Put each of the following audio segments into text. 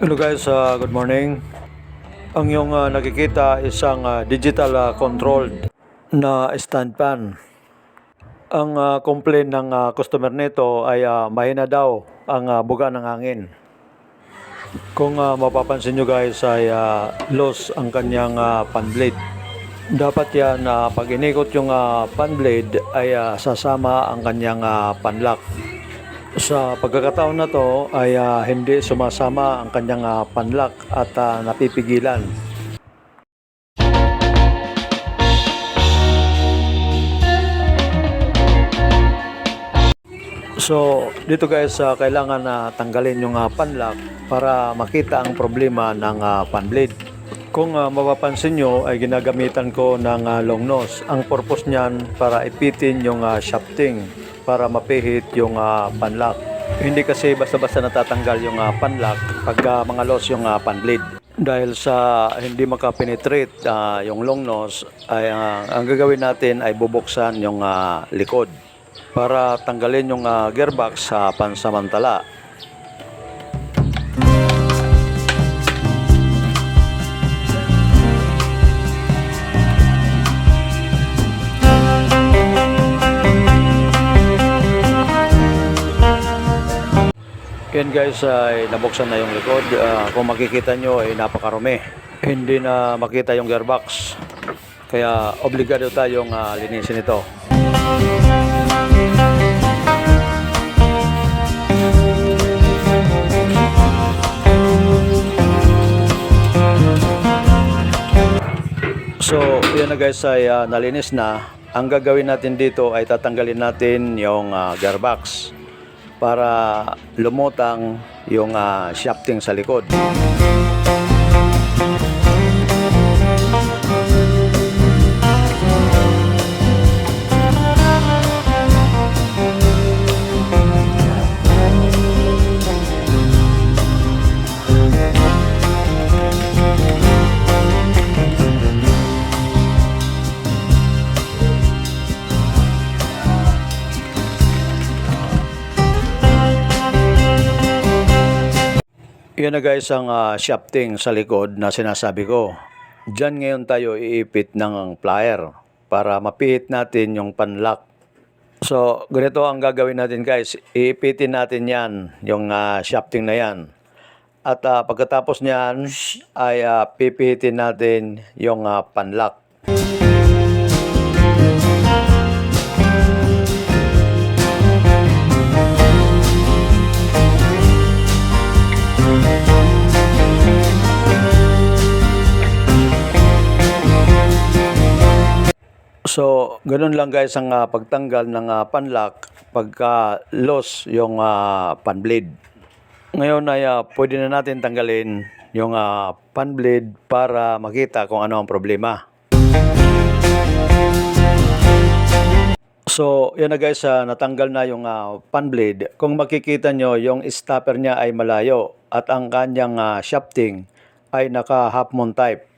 Hello guys, uh, good morning. Ang yung uh, nakikita isang uh, digital uh, controlled na stand fan. Ang uh, complaint ng uh, customer nito ay uh, mahina daw ang uh, buga ng hangin. Kung uh, mapapansin nyo guys ay uh, loss ang kanyang uh, fan blade. Dapat yan na pag inikot yung uh, fan blade ay uh, sasama ang kanyang uh, fan lock. Sa pagkakataon na to ay ah, hindi sumasama ang kanyang uh, panlock at ah, napipigilan. So, dito guys, ah, kailangan na tanggalin yung uh, panlock para makita ang problema ng uh, fan blade. Kung ah, mapapansin nyo ay ginagamitan ko ng ah, long nose. Ang purpose niyan para ipitin yung ah, shafting para mapihit yung uh, panlock. Hindi kasi basta-basta natatanggal yung uh, panlock pag ah, mga loss yung uh, pan blade. Dahil sa hindi makapenetrate ah, yung long nose, ay ah, ang gagawin natin ay bubuksan yung ah, likod para tanggalin yung ah, gearbox sa pansamantala. Yan guys, ay nabuksan na yung likod. Ah, kung makikita nyo ay napakarumi. Hindi na makita yung gearbox. Kaya obligado tayong ah, linisin ito. So, yan na guys ay ah, nalinis na. Ang gagawin natin dito ay tatanggalin natin yung ah, gearbox para lumutang yung ah, shafting sa likod. Yan na guys ang ah, shafting sa likod na sinasabi ko. Diyan ngayon tayo iipit ng plier para mapihit natin yung panlock. So, ganito ang gagawin natin guys. Iipitin natin yan, yung ah, shafting na yan. At ah, pagkatapos niyan ay ah, pipihitin natin yung ah, panlock. So, ganun lang guys ang ah, pagtanggal ng ah, panlock pagka loss yung uh, pan blade. Ngayon ay ah, pwede na natin tanggalin yung ah, pan para makita kung ano ang problema. So, yan na guys, ah, natanggal na yung ah, pan blade. Kung makikita nyo, yung stopper niya ay malayo at ang kanyang ah, shafting ay naka half moon type.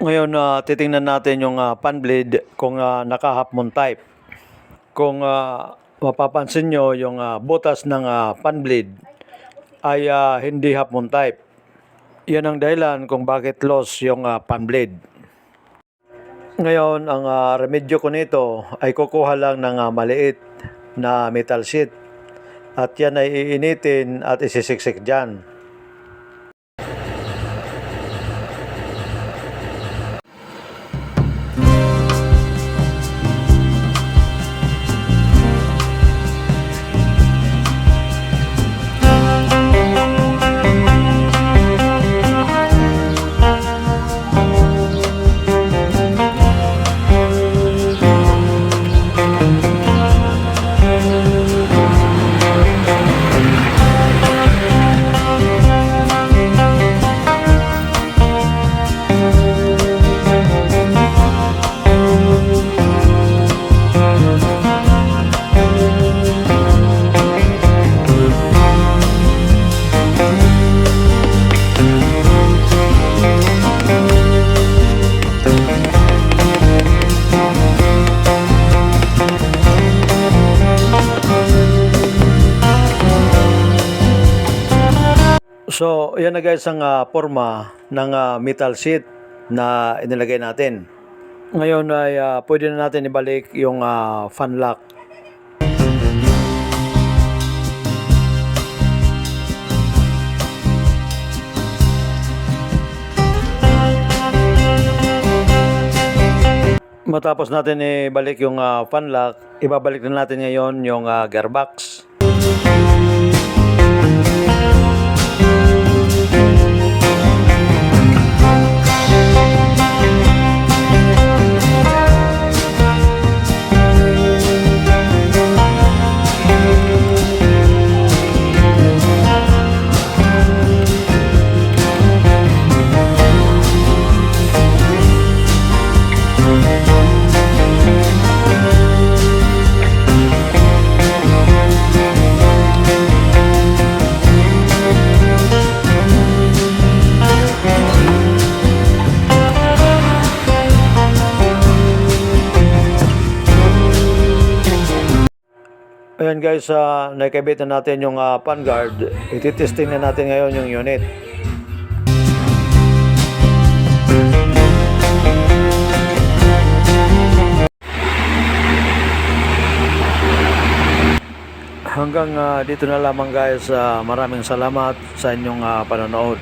Ngayon, na titingnan natin yung ah, pan blade kung ah, naka half moon type. Kung ah, mapapansin nyo, yung ah, butas ng ah, pan blade ay ah, hindi half moon type. Yan ang dahilan kung bakit loss yung ah, pan blade. Ngayon, ang ah, remedyo ko nito ay kukuha lang ng ah, maliit na metal sheet. At yan ay iinitin at isisiksik dyan. So, yan na guys ang ah, forma ng ah, metal sheet na inilagay natin. Ngayon ay ah, pwede na natin ibalik yung ah, fan lock. Matapos natin ibalik yung ah, fan lock, ibabalik na natin ngayon yung ah, gearbox. Ayan guys, uh, nakikabit na natin yung uh, pan. Ititesting na natin ngayon yung unit. Hanggang ah, dito na lamang guys. Ah, maraming salamat sa inyong ah, panonood.